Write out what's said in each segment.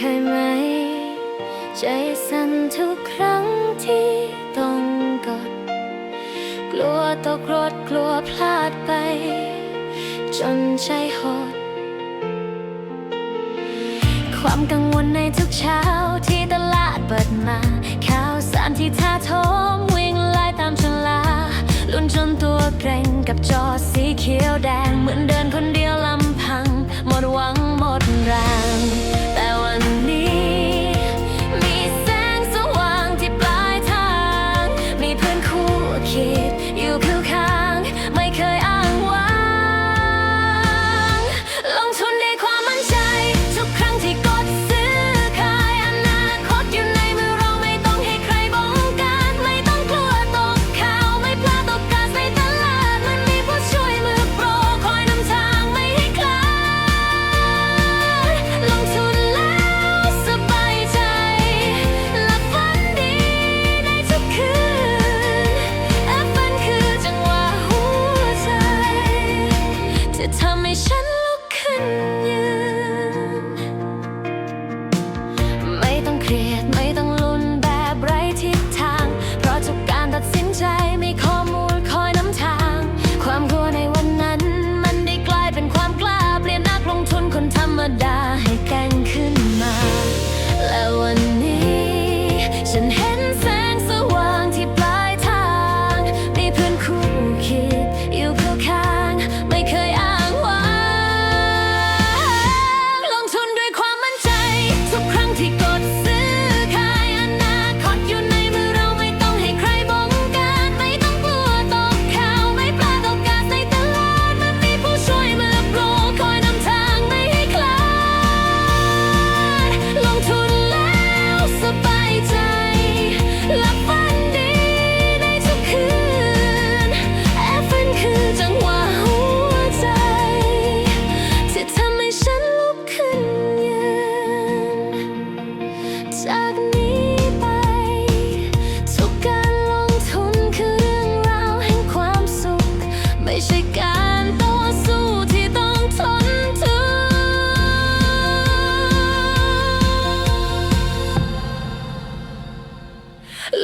เคยไหม ใจสั่นทุกครั้งที่ต้องกด กลัวตกรถกลัวพลาดไป จนใจหด ความกังวลในทุกเช้าที่ตลาดเปิดมา ข่าวสารที่ท่าทมวิ่งไล่ตามชนลา ลุ้นจนตัวเกรงกับจอสีเขียวแดงเหมือนเดินคนเดียว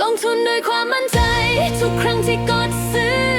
ลงทุนด้วยความมั่นใจ ทุกครั้งที่กดซื้อ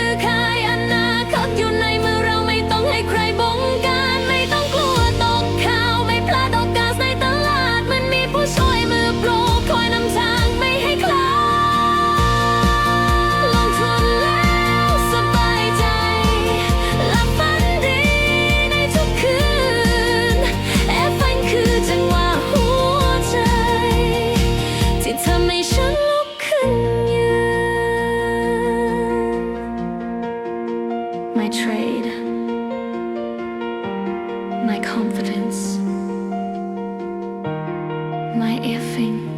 my confidence, my everything.